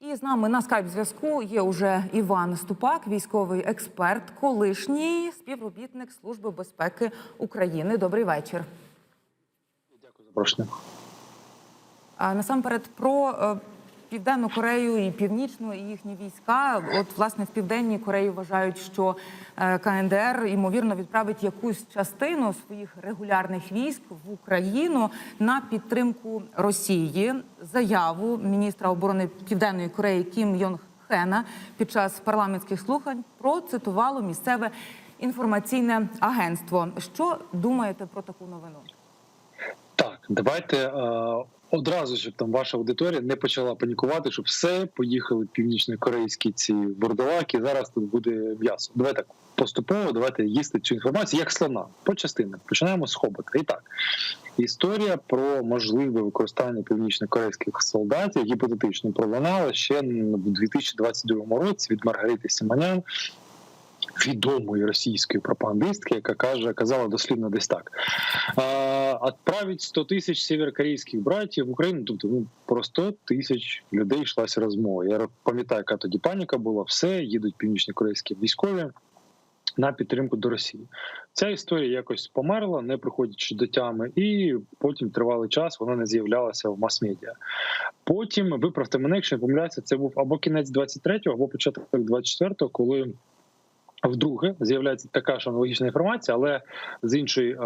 І з нами на скайп зв'язку є уже Іван Ступак, військовий експерт, колишній співробітник Служби безпеки України. Добрий вечір. Дякую за запрошення. Насамперед про е, Південну Корею і Північну і їхні війська. От власне в Південній Кореї вважають, що е, КНДР ймовірно відправить якусь частину своїх регулярних військ в Україну на підтримку Росії. Заяву міністра оборони Південної Кореї Кім Йонг Хена під час парламентських слухань процитувало місцеве інформаційне агентство. Що думаєте про таку новину? Так, давайте е, одразу, щоб там ваша аудиторія не почала панікувати, щоб все поїхали північно-корейські ці бурдалаки. Зараз тут буде м'ясо. Давайте так поступово, давайте їсти цю інформацію як слона по частинах. Починаємо з хобота. І так, історія про можливе використання північно-корейських солдатів гіпотетично пролунала ще в 2022 році від Маргарити Сіманян. Відомої російської пропагандистки, яка каже, казала дослівно десь так: відправить 100 тисяч северокорейських братів в Україну. Тобто, ну про 100 тисяч людей йшлася розмова. Я пам'ятаю, яка тоді паніка була. Все їдуть північно-корейські військові на підтримку до Росії. Ця історія якось померла, не приходячи до тями, і потім тривалий час вона не з'являлася в мас-медіа. Потім виправте мене, якщо не помиляюся, це був або кінець 23-го, або початок 24-го, коли. Вдруге з'являється така ж аналогічна інформація, але з іншої е,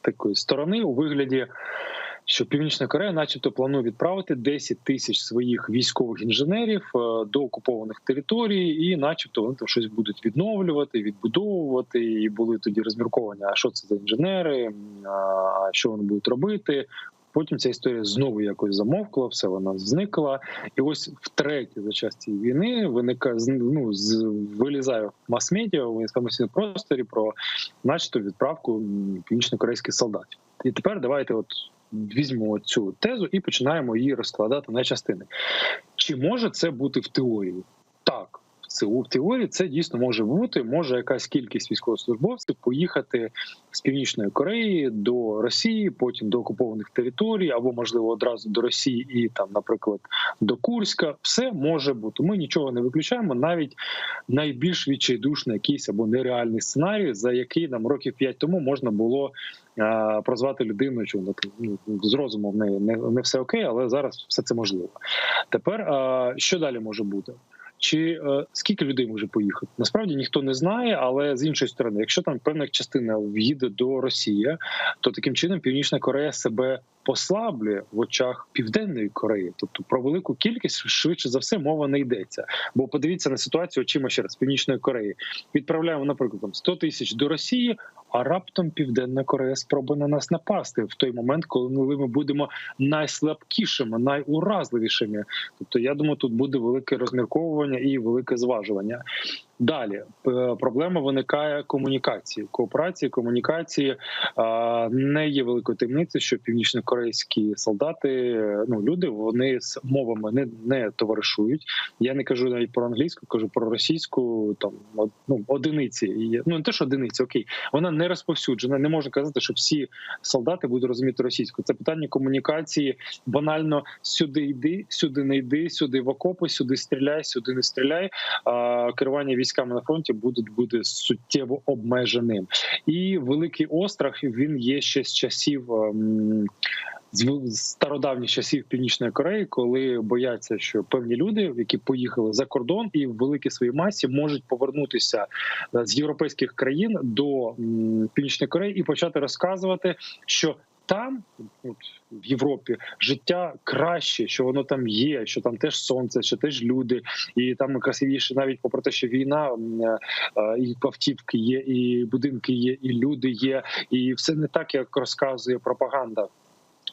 такої сторони, у вигляді, що Північна Корея, начебто, планує відправити 10 тисяч своїх військових інженерів е, до окупованих територій, і, начебто, вони там щось будуть відновлювати, відбудовувати. І були тоді розмірковані, а що це за інженери, а що вони будуть робити. Потім ця історія знову якось замовкла, все вона зникла. І ось втретє за час цієї війни виникає ну, з вилізає в мас-медіа в інформаційному просторі про, начебто, відправку північно-корейських солдатів. І тепер давайте, от візьмемо цю тезу і починаємо її розкладати на частини. Чи може це бути в теорії? Це в це дійсно може бути. Може якась кількість військовослужбовців поїхати з північної Кореї до Росії, потім до окупованих територій, або можливо одразу до Росії і там, наприклад, до Курська. Все може бути. Ми нічого не виключаємо, навіть найбільш відчайдушний якийсь або нереальний сценарій, за який нам років п'ять тому можна було прозвати людину, що ну, з розумом не, не, не все окей, але зараз все це можливо. Тепер що далі може бути? Чи е, скільки людей може поїхати? Насправді ніхто не знає, але з іншої сторони, якщо там певна частина в'їде до Росії, то таким чином Північна Корея себе послаблює в очах Південної Кореї. Тобто про велику кількість швидше за все мова не йдеться. Бо подивіться на ситуацію очима ще раз Північної Кореї. Відправляємо, наприклад, там 100 тисяч до Росії. А раптом Південна Корея спробує на нас напасти в той момент, коли ми будемо найслабкішими, найуразливішими. Тобто, я думаю, тут буде велике розмірковування і велике зважування. Далі проблема виникає комунікації, кооперації, комунікації не є великою таємницею, що північно-корейські солдати, ну люди, вони з мовами не не товаришують. Я не кажу навіть про англійську, кажу про російську. Там ну одиниці. Ну не те, що одиниці, окей, вона не розповсюджена. Не можна казати, що всі солдати будуть розуміти російську. Це питання комунікації. Банально сюди йди, сюди не йди, сюди в окопи, сюди стріляй, сюди не стріляй. Керування військами на фронті будуть буде суттєво обмеженим. І великий острах він є ще з часів. З стародавніх часів північної Кореї, коли бояться, що певні люди, які поїхали за кордон і в великій своїй масі можуть повернутися з європейських країн до північної Кореї і почати розказувати, що там, от в Європі, життя краще, що воно там є, що там теж сонце, що теж люди, і там красивіше, навіть попри те, що війна і автівки є, і будинки є, і люди є, і все не так, як розказує пропаганда.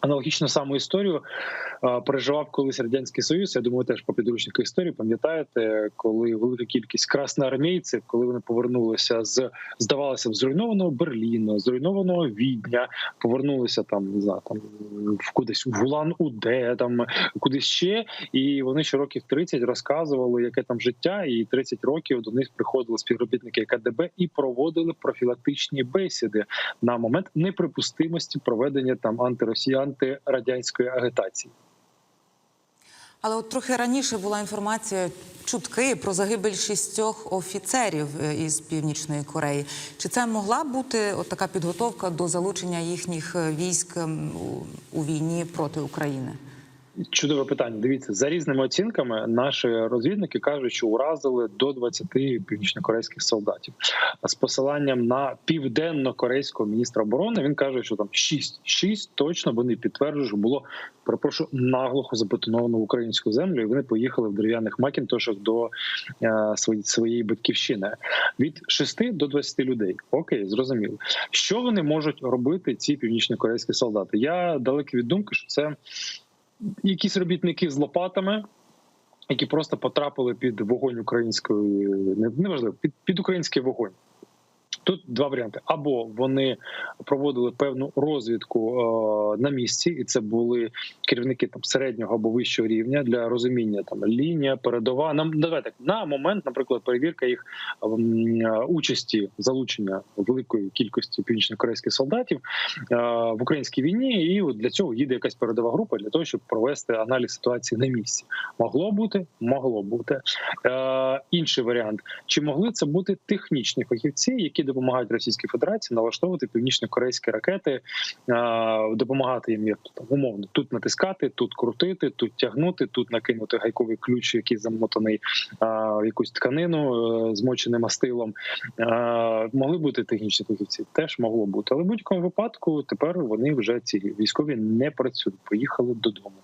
Аналогічну саму історію переживав колись радянський союз. Я думаю, теж по підручнику історії пам'ятаєте, коли велика кількість красноармійців, коли вони повернулися з здавалося б зруйнованого Берліну, зруйнованого Відня, повернулися там не знаю, там в кудись в Улан Уде, там кудись ще, і вони ще років 30 розказували, яке там життя, і 30 років до них приходили співробітники КДБ і проводили профілактичні бесіди на момент неприпустимості проведення там антиросіян антирадянської агітації. Але от трохи раніше була інформація, чутки про загибель шістьох офіцерів е, із Північної Кореї. Чи це могла бути от така підготовка до залучення їхніх е, військ у війні проти України? Чудове питання. Дивіться, за різними оцінками, наші розвідники кажуть, що уразили до 20 північнокорейських солдатів. З посиланням на південно-корейського міністра оборони він каже, що там 6. 6 точно вони підтверджують, що було перепрошую, наглухо забетоновано українську землю. і Вони поїхали в дерев'яних макінтошах до е, своєї батьківщини. Від 6 до 20 людей. Окей, зрозуміло. Що вони можуть робити, ці північнокорейські солдати? Я далекий від думки, що це якісь робітники з лопатами, які просто потрапили під вогонь української, неважливо, під, під український вогонь. Тут два варіанти: або вони проводили певну розвідку е, на місці, і це були керівники там середнього або вищого рівня для розуміння там лінія, передова. Нам давайте на момент, наприклад, перевірка їх ем, е, участі залучення великої кількості північнокорейських солдатів е, в українській війні, і от для цього їде якась передова група для того, щоб провести аналіз ситуації на місці. Могло бути, могло бути. Е, інший варіант: чи могли це бути технічні фахівці, які допомагають Російській Федерації налаштовувати північно-корейські ракети, допомагати їм як умовно тут натискати, тут крутити, тут тягнути, тут накинути гайковий ключ, який замотаний в якусь тканину е, змоченим мастилом. Могли бути технічні фахівці, теж могло бути. Але в будь-якому випадку тепер вони вже ці військові не працюють, поїхали додому.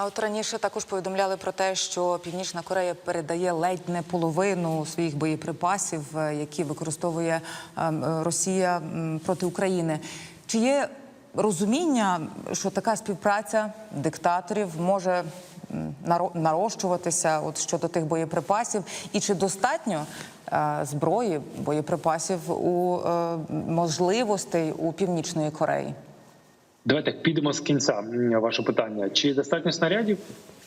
А от раніше також повідомляли про те, що Північна Корея передає ледь не половину своїх боєприпасів, е, які використовує е, Росія проти України. Чи є розуміння, що така співпраця диктаторів може нарощуватися от щодо тих боєприпасів, і чи достатньо е, зброї боєприпасів у можливостей у Північної Кореї? Давайте підемо з кінця. Ваше питання: чи достатньо снарядів?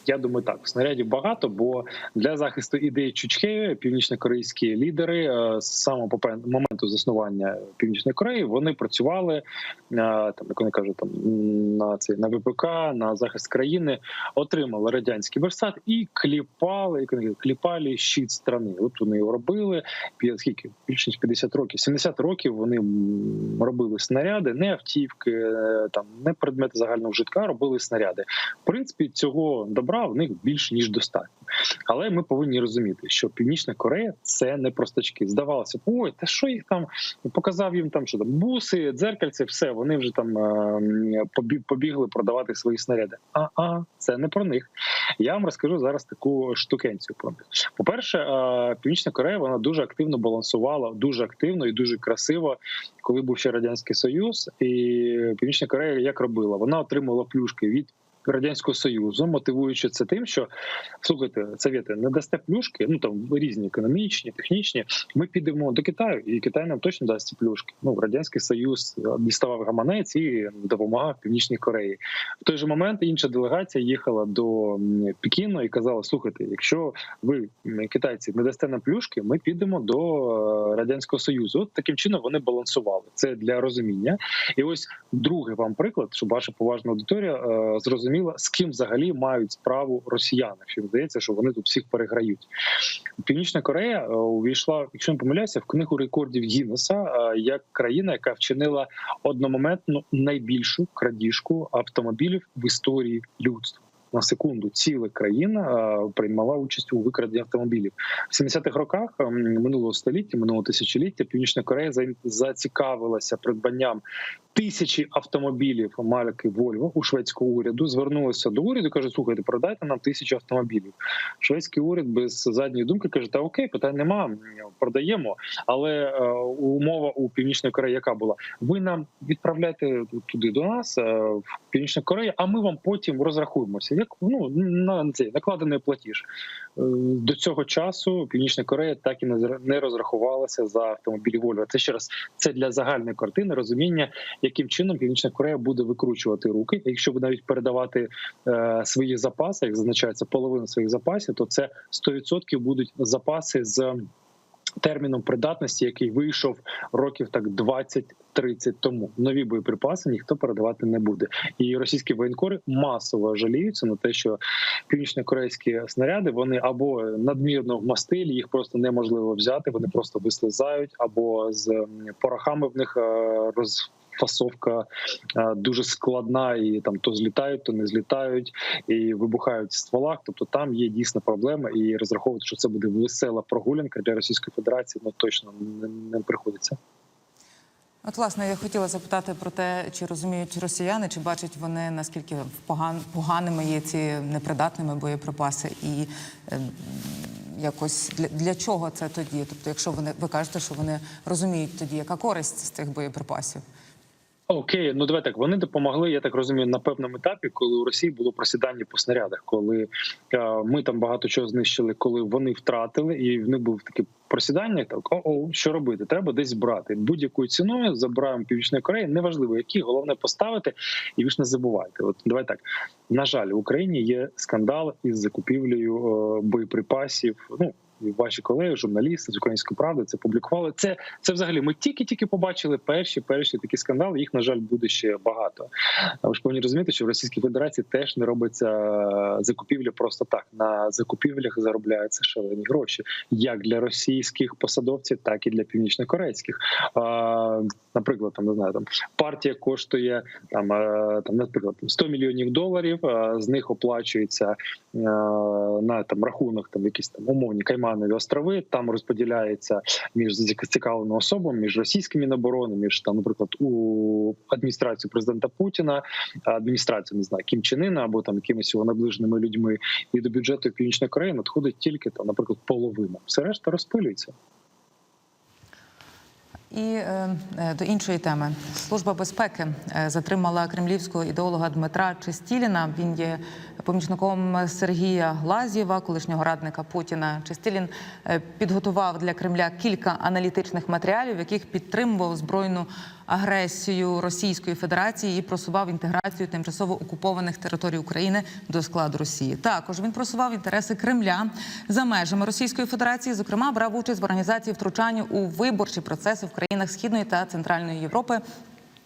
Я думаю, так снарядів багато, бо для захисту ідеї Чучхе північно-корейські лідери е, з самого моменту заснування Північної Кореї вони працювали е, там, як вони кажуть, там на цей на ВПК, на захист країни, отримали радянський верстат і кліпали, кліпали щит страни. От вони його робили. Скільки більше ніж 50 років, 70 років вони робили снаряди, не автівки, е, там не предмети загального вжитка, робили снаряди. В принципі, цього добра в них більше ніж достатньо. Але ми повинні розуміти, що Північна Корея це не простачки. Здавалося, б, ой, та що їх там показав їм там, що там буси, дзеркальці, все вони вже там е, побігли продавати свої снаряди. А а це не про них. Я вам розкажу зараз таку штукенцію про них. По перше, е, Північна Корея вона дуже активно балансувала, дуже активно і дуже красиво, коли був ще радянський союз, і Північна Корея як робила? Вона отримувала плюшки від. Радянського союзу, мотивуючи це тим, що слухайте, совєти, не дасте плюшки, ну там різні економічні, технічні. Ми підемо до Китаю, і Китай нам точно дасть ці плюшки. Ну радянський союз діставав гаманець і допомагав Північній Кореї. В той же момент інша делегація їхала до Пекіну і казала: слухайте, якщо ви китайці не дасте нам плюшки, ми підемо до е, радянського союзу. От таким чином вони балансували. Це для розуміння. І ось другий вам приклад, щоб ваша поважна аудиторія е, зрозуміла, з ким взагалі мають справу росіяни. Що здається, що вони тут всіх переграють. Північна Корея е, увійшла, якщо не помиляюся, в книгу рекордів Гіннеса е, як країна, яка вчинила одномоментно найбільшу крадіжку автомобілів в історії людства. На секунду ціла країна е, приймала участь у викраденні автомобілів в 70-х роках ем, минулого століття, минулого тисячоліття. Північна Корея зацікавилася придбанням тисячі автомобілів марки Volvo у шведського уряду. Звернулися до уряду, кажуть, слухайте, продайте нам тисячу автомобілів. Шведський уряд без задньої думки каже: Та окей, питань нема, продаємо. Але е, умова у Північної Кореї, яка була: ви нам відправляйте туди до нас е, в Північну Корею, а ми вам потім розрахуємося. Ну на цей накладений платіж Е, до цього часу Північна Корея так і не зра- не розрахувалася за автомобілі Volvo. Це ще раз це для загальної картини розуміння, яким чином Північна Корея буде викручувати руки. Якщо буде навіть передавати е, свої запаси, як зазначається, половину своїх запасів, то це 100% будуть запаси з терміном придатності, який вийшов років так 30 тому. Нові боєприпаси ніхто передавати не буде. І російські воєнкори масово жаліються на те, що північно-корейські снаряди вони або надмірно в мастилі, їх просто неможливо взяти, вони просто вислизають, або з порохами в них е, розфасовка е, дуже складна, і там то злітають, то не злітають, і вибухають в стволах. Тобто там є дійсна проблема, і розраховувати, що це буде весела прогулянка для Російської Федерації, ну точно не, не приходиться. От, власне, я хотіла запитати про те, чи розуміють росіяни, чи бачать вони наскільки поган, поганими є ці непридатними боєприпаси, і е, якось для, для чого це тоді? Тобто, якщо вони ви кажете, що вони розуміють тоді, яка користь з цих боєприпасів? Окей, ну давай так. Вони допомогли, я так розумію, на певному етапі, коли у Росії було просідання по снарядах, коли е, ми там багато чого знищили, коли вони втратили, і в них був таке просідання. Так о, о що робити? Треба десь брати будь-якою ціною. Забираємо північної Кореї. Неважливо, які головне поставити, і ви ж не забувайте. От давай так. На жаль, в Україні є скандал із закупівлею е, боєприпасів. Ну ваші колеги, журналісти з української правди це публікували. Це це взагалі. Ми тільки-тільки побачили перші перші такі скандали. Їх на жаль буде ще багато. Ви ж повинні розуміти, що в Російській Федерації теж не робиться закупівля просто так. На закупівлях заробляються шалені гроші, як для російських посадовців, так і для північнокорейських. Наприклад, там не знаю, там партія коштує там, е, там наприклад, 100 мільйонів доларів. З них оплачується е, на там рахунок, там якісь там умовні Кайманові острови. Там розподіляється між зацікавленими особами, між російськими міноборони, між там, наприклад, у адміністрацію президента Путіна, адміністрацію не знаю, Кім Чен Ына або там якимись його наближеними людьми. І до бюджету Північної Кореї надходить тільки там, наприклад, половина. Все решта розпилюється. І е, е, до іншої теми служба безпеки е, затримала кремлівського ідеолога Дмитра Чистіліна. Він є помічником Сергія Глазєва, колишнього радника Путіна. Чистілін підготував для Кремля кілька аналітичних матеріалів, яких підтримував збройну агресію Російської Федерації і просував інтеграцію тимчасово окупованих територій України до складу Росії. Також він просував інтереси Кремля за межами Російської Федерації. Зокрема, брав участь в організації втручання у виборчі процеси в країнах Східної та Центральної Європи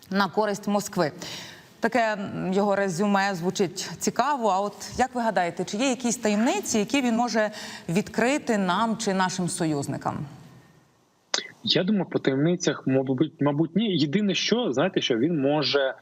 на користь Москви. Таке його резюме звучить цікаво. А от як ви гадаєте, чи є якісь таємниці, які він може відкрити нам чи нашим союзникам? Я думаю, по таємницях, мабуть, мабуть, ні. Єдине, що знаєте, що він може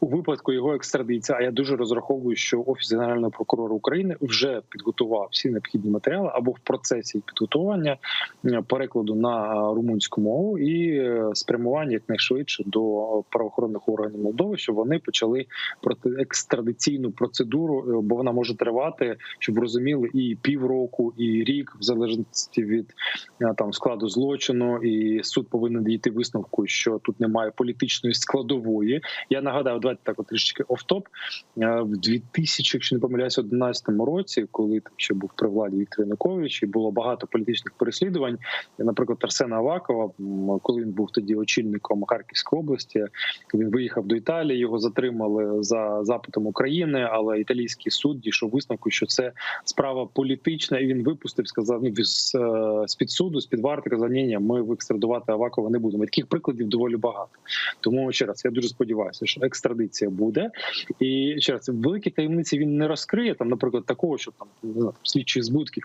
у випадку його екстрадиції, а я дуже розраховую, що офіс генерального прокурора України вже підготував всі необхідні матеріали або в процесі підготування е, перекладу на румунську мову і е, спрямування якнайшвидше до правоохоронних органів Молдови, щоб вони почали проти екстрадиційну процедуру, е, бо вона може тривати, щоб розуміли, і півроку, і рік, в залежності від там складу злочину, і суд повинен дійти висновку, що тут немає політичної складової. Я нагадаю, давайте так трішечки офтоп Е, в 2000, якщо не помиляюся, 11 році, коли там ще був при владі Віктор Янукович, і було багато політичних переслідувань. Наприклад, Арсена Авакова, коли він був тоді очільником Харківської області, він виїхав до Італії, його затримали за запитом України, але італійський суд дійшов висновку, що це справа політична, і він випустив, сказав ну, з, під суду, з під варти казав, ні, ні, ми екстрадувати Авакова не будемо. Таких прикладів доволі багато. Тому ще раз я дуже сподіваюся, що екстрадиція буде. І ще раз великі таємниці він не розкриє. Там, наприклад, такого, що там не знаю, слідчі збутки.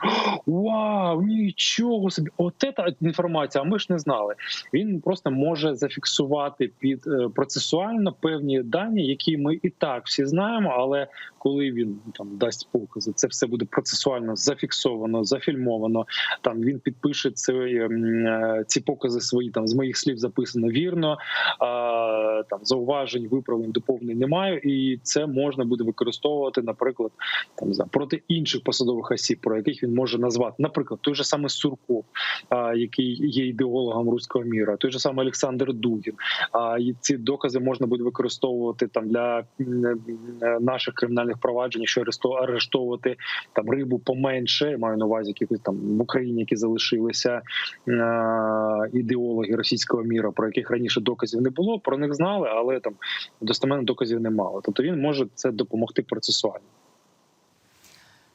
Вау, нічого собі! От це інформація. А ми ж не знали. Він просто може зафіксувати під е, процесуально певні дані, які ми і так всі знаємо. Але коли він там дасть покази, це все буде процесуально зафіксовано, зафільмовано. Там він підпише це, е, ці покази свої там з моїх слів записано вірно. А, там зауважень, виправлень, доповнень немає, і це можна буде використовувати, наприклад, там знаю, проти інших посадових осіб, про яких він може назвати, наприклад, той же саме Сурков, а, який є ідеологом руського міра, той же самий Олександр Дугін. А і ці докази можна буде використовувати там для наших кримінальних проваджень, що арешту- арештовувати там рибу поменше. Маю на увазі, які там в Україні, які залишилися е, ідеологи російського міра, про яких раніше доказів не було. Про них знали, але там достеменно доказів не мало. Тобто він може це допомогти процесуально.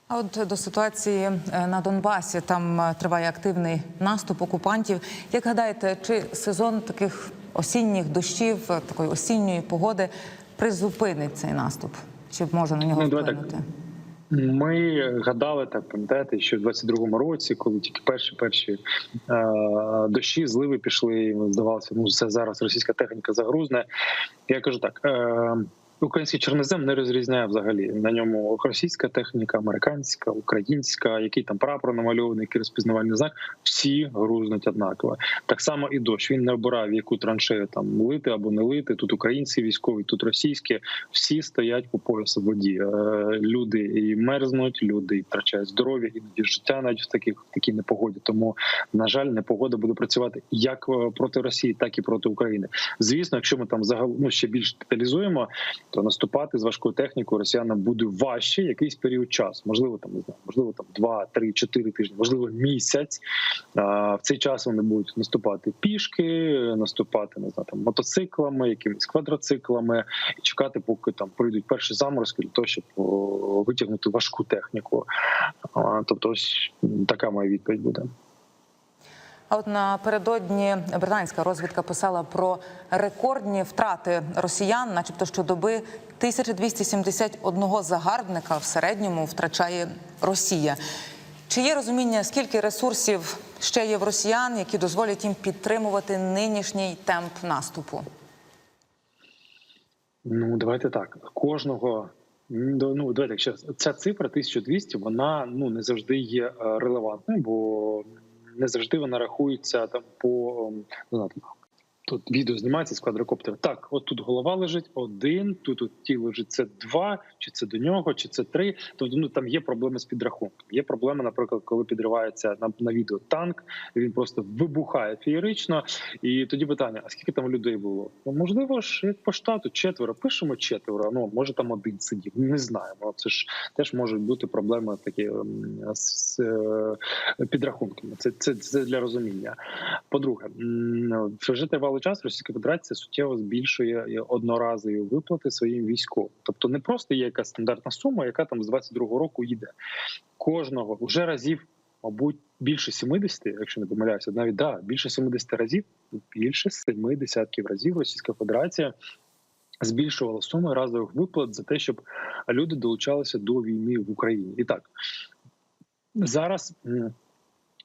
А от до ситуації е, на Донбасі там е, триває активний наступ окупантів. Як гадаєте, чи сезон таких осінніх дощів, е, такої осінньої погоди призупинить цей наступ? Чи може на нього Ну, вплинути? Ми гадали так, пам'ятаєте, що в 22-му році, коли тільки перші перші е, дощі, зливи пішли, здавалося, ну це зараз російська техніка загрузне. Я кажу так. Е, Український чорнозем не розрізняє взагалі на ньому російська техніка, американська, українська, який там прапор намальований, який розпізнавальний знак. Всі грузнуть однаково. Так само і дощ. Він не обирав, яку траншею там лити або не лити. Тут українці військові, тут російські. Всі стоять по поясу в воді. Е, Люди і мерзнуть, люди і втрачають здоров'я, іноді життя навіть в таких такій непогоді. Тому на жаль, непогода буде працювати як е, проти Росії, так і проти України. Звісно, якщо ми там загал... ну, ще більш деталізуємо, то наступати з важкою технікою росіянам буде важче якийсь період часу. Можливо, там не знаю, можливо, там 2, 3, 4 тижні, можливо, місяць. В цей час вони будуть наступати пішки, наступати не знаю, там мотоциклами, якимись квадроциклами, і чекати, поки там прийдуть перші заморозки для того, щоб витягнути важку техніку. Тобто, ось така моя відповідь буде. А от напередодні британська розвідка писала про рекордні втрати росіян, начебто щодоби 1271 загарбника в середньому втрачає Росія. Чи є розуміння, скільки ресурсів ще є в росіян, які дозволять їм підтримувати нинішній темп наступу? Ну, давайте так. Кожного до- ну давайте якщо ця цифра 1200, вона ну не завжди є е, релевантною, бо не завжди вона рахується там по ну, там, Тут відео знімається з квадрокоптера. Так, от тут голова лежить один, тут от тіло лежить це два, чи це до нього, чи це три. Тобто ну там є проблеми з підрахунком. Є проблема, наприклад, коли підривається на, на відео танк, він просто вибухає феєрично. І тоді питання: а скільки там людей було? Ну можливо ж як по штату четверо. Пишемо четверо. Ну може там один сидів. Не знаємо. Це ж теж можуть бути проблеми такі з е, підрахунками. Це, це, це для розуміння. По-друге, м, вже тривалий час Російська Федерація суттєво збільшує одноразові виплати своїм військовим. Тобто не просто є якась стандартна сума, яка там з 22-го року йде. Кожного вже разів, мабуть, більше 70, якщо не помиляюся, навіть да, більше 70 разів, більше 7 десятків разів Російська Федерація. Збільшувала суми разових виплат за те, щоб люди долучалися до війни в Україні. І так зараз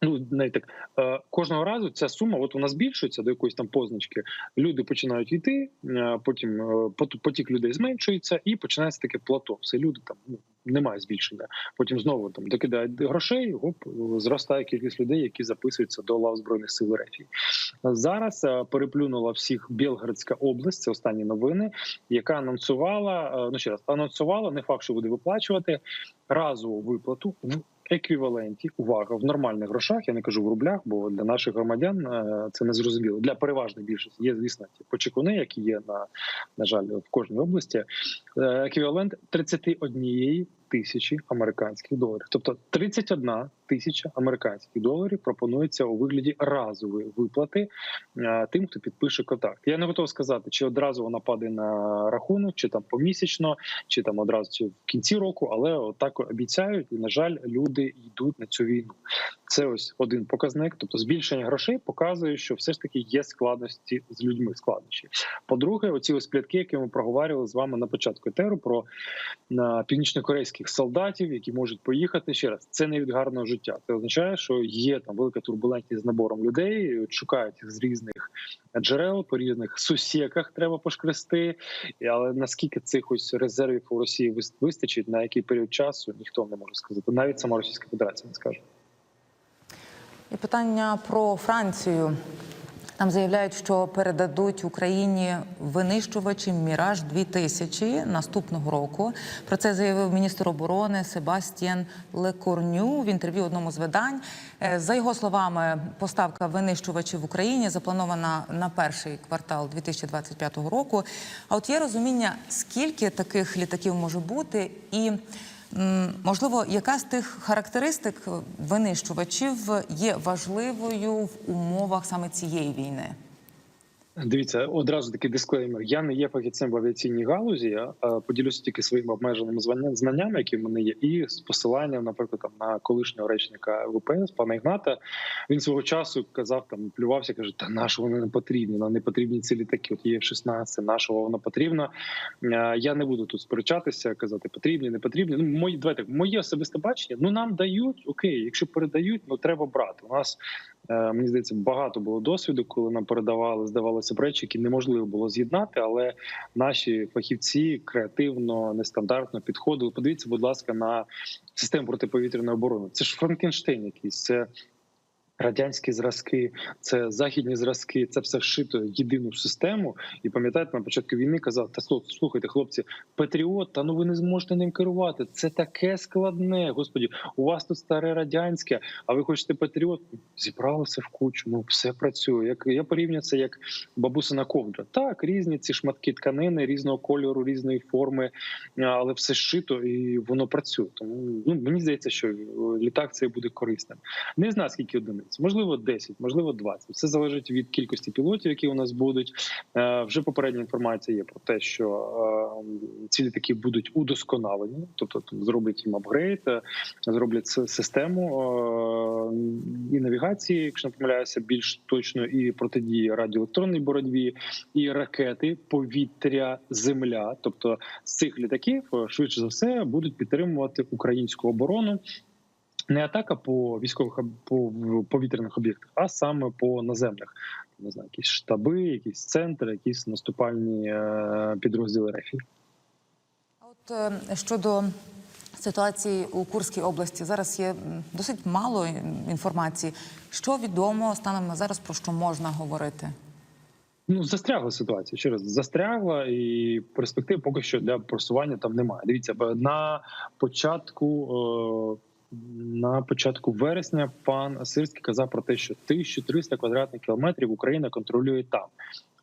ну навіть так е, кожного разу ця сума, от вона збільшується до якоїсь там позначки. Люди починають йти, е, потім е, потік людей зменшується, і починається таке плато. Все люди там ну немає збільшення. Потім знову там докидають грошей. Гоп зростає кількість людей, які записуються до лав збройних сил РФ. Зараз е, переплюнула всіх Білградська область. Це останні новини, яка анонсувала ну ще раз анонсувала, не факт, що буде виплачувати разову виплату в еквіваленті. Увага в нормальних грошах. Я не кажу в рублях, бо для наших громадян е, це не зрозуміло. Для переважної більшості є, звісно, ті почекуни, які є на, на жаль в кожній області. Е, Еквівалент 31 тисячі американських доларів. Тобто 31 тисяча американських доларів пропонується у вигляді разової виплати е, тим, хто підпише контракт. Я не готов сказати, чи одразу вона падає на рахунок, чи там помісячно, чи там одразу в кінці року, але отак обіцяють, і на жаль, люди йдуть на цю війну. Це ось один показник. Тобто збільшення грошей показує, що все ж таки є складності з людьми. Складнощі. По-друге, оці ось плітки, які ми проговорювали з вами на початку етеру про на північнокорейських солдатів, які можуть поїхати ще раз. Це не від гарного життя. Це означає, що є там велика турбулентність з набором людей, шукають їх з різних джерел, по різних сусіках треба пошкрести. Але наскільки цих ось резервів у Росії вистачить, на який період часу, ніхто не може сказати. Навіть сама Російська Федерація не скаже. І питання про Францію. Там заявляють, що передадуть Україні винищувачі Міраж 2000 наступного року. Про це заявив міністр оборони Себастьєн Лекорню в інтерв'ю одному з видань. Е, За його словами, поставка винищувачів в Україні запланована на перший квартал 2025 року. А от є розуміння, скільки таких літаків може бути, і Можливо, яка з тих характеристик винищувачів є важливою в умовах саме цієї війни? Дивіться, одразу такий дисклеймер. Я не є фахівцем в авіаційній галузі. Я поділюся тільки своїми обмеженими знаннями, які в мене є, і з посиланням, наприклад, там на колишнього речника ВПС, пана Ігната. Він свого часу казав, там плювався, каже: Та на вони не потрібні? Нам не потрібні ці літаки. От є F-16, на що воно потрібно. Я не буду тут сперечатися, казати потрібні, не потрібні. Ну мої давайте моє особисте бачення. Ну нам дають окей, якщо передають, ну треба брати. У нас Мені здається, багато було досвіду, коли нам передавали, здавалося б речі, які неможливо було з'єднати, але наші фахівці креативно, нестандартно підходили. Подивіться, будь ласка, на систему протиповітряної оборони. Це ж Франкенштейн якийсь. Це Радянські зразки, це західні зразки, це все вшито в єдину систему. І пам'ятаєте, на початку війни казав: та слух- слухайте, хлопці, Патріот, та ну ви не зможете ним керувати. Це таке складне. Господі, у вас тут старе радянське, а ви хочете Патріот? Зібралися в кучу. Ну все працює. Як я порівнюю це як бабусина ковдра. Так, різні ці шматки тканини, різного кольору, різної форми, але все зшито і воно працює. Тому ну мені здається, що літак цей буде корисним. Не знаю скільки одиниць, можливо, 10, можливо, 20. Все залежить від кількості пілотів, які у нас будуть. Е, Вже попередня інформація є про те, що е, ці літаки будуть удосконалені, тобто там зроблять їм апгрейд, е, зроблять систему і навігації, якщо не помиляюся, більш точно, і протидії радіоелектронній боротьбі, і ракети, повітря, земля. Тобто з цих літаків швидше за все будуть підтримувати українську оборону не атака по військових по повітряних об'єктах, а саме по наземних. Не знаю, якісь штаби, якісь центри, якісь наступальні е, підрозділи РФ. А От е, щодо ситуації у Курській області, зараз є досить мало інформації. Що відомо станом на зараз про що можна говорити? Ну, застрягла ситуація. Ще раз застрягла, і перспектив поки що для просування там немає. Дивіться, на початку. е, На початку вересня пан Сирський казав про те, що 1300 квадратних кілометрів Україна контролює там.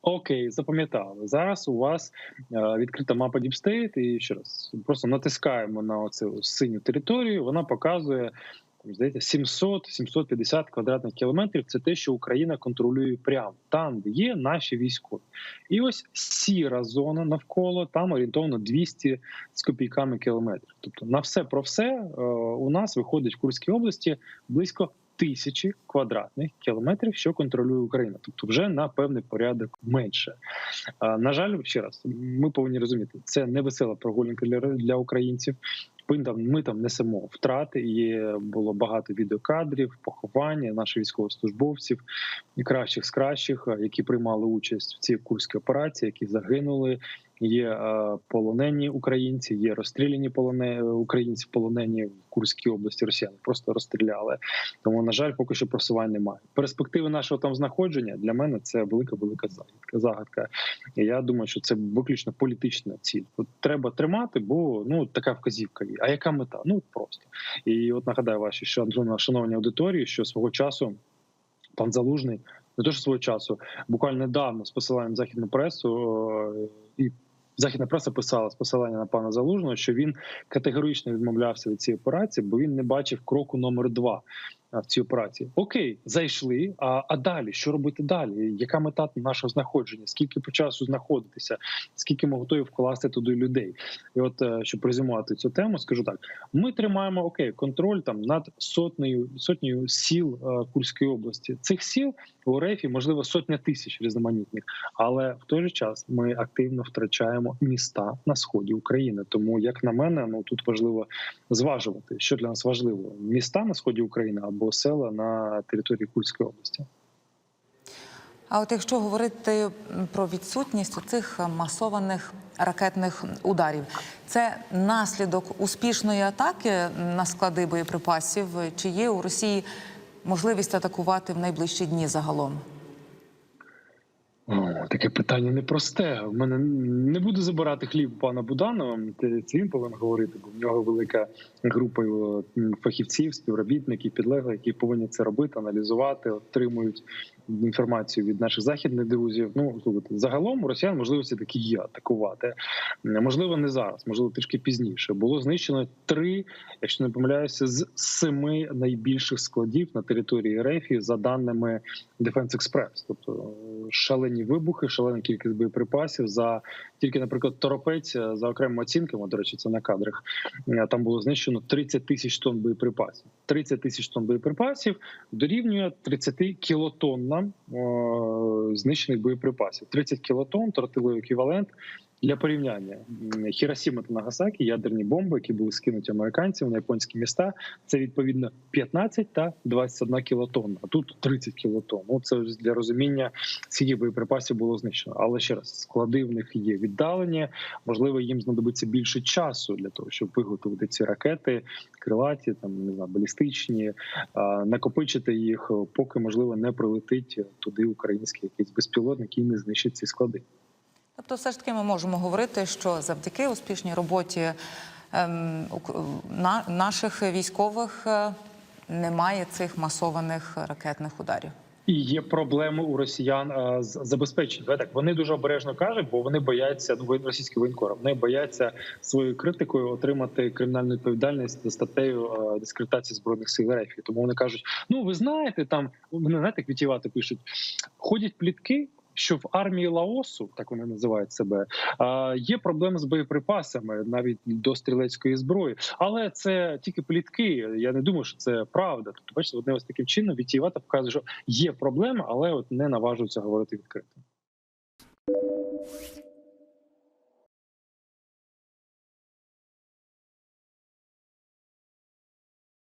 Окей, запам'ятали. Зараз у вас е, відкрита мапа State, і ще раз просто натискаємо на оцю синю територію. Вона показує здається 700-750 квадратних кілометрів. Це те, що Україна контролює прямо там, де є наші військові. І ось сіра зона навколо там орієнтовно 200 з копійками кілометрів. Тобто на все про все е, у нас виходить в Курській області близько тисячі квадратних кілометрів, що контролює Україна, тобто вже на певний порядок менше. Е, На жаль, ще раз ми повинні розуміти, це не весела прогулянка для, для українців. Ми там, ми там несемо втрати. Є було багато відеокадрів, поховання наших військовослужбовців і кращих з кращих, які приймали участь в цій курській операції, які загинули. Є е, полонені українці, є розстріляні полоне українці, полонені в Курській області. Росіяни просто розстріляли. Тому на жаль, поки що просувань немає. Перспективи нашого там знаходження для мене це велика велика загадка. Загадка. Я думаю, що це виключно політична ціль. От треба тримати, бо ну така вказівка є. А яка мета? Ну просто і от нагадаю ваші, що шановні аудиторії, що свого часу пан Залужний не то що свого часу, буквально недавно з посиланням західну пресу е, і. Західна преса писала з посилання на пана Залужного, що він категорично відмовлявся від цієї операції, бо він не бачив кроку номер два в цій операції. Окей, зайшли. А, а далі що робити далі? Яка мета нашого знаходження? Скільки по часу знаходитися? Скільки ми готові вкласти туди людей? І от е, щоб резюмувати цю тему, скажу так: ми тримаємо окей контроль там над сотнею сотнею сіл е, Курської області. Цих сіл у РФі можливо сотня тисяч різноманітних, але в той же час ми активно втрачаємо міста на сході України. Тому, як на мене, ну тут важливо зважувати, що для нас важливо: міста на сході України села на території Курської області. А от якщо говорити про відсутність цих масованих ракетних ударів, це наслідок успішної атаки на склади боєприпасів, чи є у Росії можливість атакувати в найближчі дні загалом? Таке питання непросте. У мене не буду забирати хліб пана Буданова. Це він повинен говорити, бо в нього велика група фахівців, співробітників, підлеглих, які повинні це робити, аналізувати, отримують інформацію від наших західних друзів. Ну слухайте, загалом у росіян можливості такі є атакувати. Можливо, не зараз, можливо, трішки пізніше. Було знищено три, якщо не помиляюся, з семи найбільших складів на території РФ за даними Defense Express. Тобто е, шалені вибухи, шалена кількість боєприпасів за тільки, наприклад, торопець е, за окремими оцінками. До речі, це на кадрах. е, Там було знищено 30 тисяч тонн боєприпасів. 30 тисяч тонн боєприпасів дорівнює 30 кілотоннам е, знищених боєприпасів. 30 кілотон, тротиловий еквівалент. Для порівняння Хіросіма та Нагасакі, ядерні бомби, які були скинуті американцями на японські міста, це відповідно 15 та 21 кілотонна. А тут 30 кілотонн. Ну це для розуміння, скільки боєприпасів було знищено. Але ще раз склади в них є віддалені. Можливо, їм знадобиться більше часу для того, щоб виготовити ці ракети, крилаті, там не знаю, балістичні, накопичити їх, поки можливо не прилетить туди український якийсь безпілотник і не знищить ці склади. Тобто, все ж таки, ми можемо говорити, що завдяки успішній роботі ем, на, наших військових е, немає цих масованих ракетних ударів. І є проблеми у росіян а, з забезпеченням. Так вони дуже обережно кажуть, бо вони бояться ну російські воєнкори, Вони бояться своєю критикою отримати кримінальну відповідальність за статтею а, дискредитації збройних сил РФ. Тому вони кажуть: ну ви знаєте, там вони знаєте, як вітівати пишуть, ходять плітки. Що в армії Лаосу, так вони називають себе, є проблеми з боєприпасами навіть до стрілецької зброї, але це тільки плітки. Я не думаю, що це правда. Тобто, бачите, вони ось таким чином Вітієвата показує, що є проблема, але от не наважуються говорити відкрито.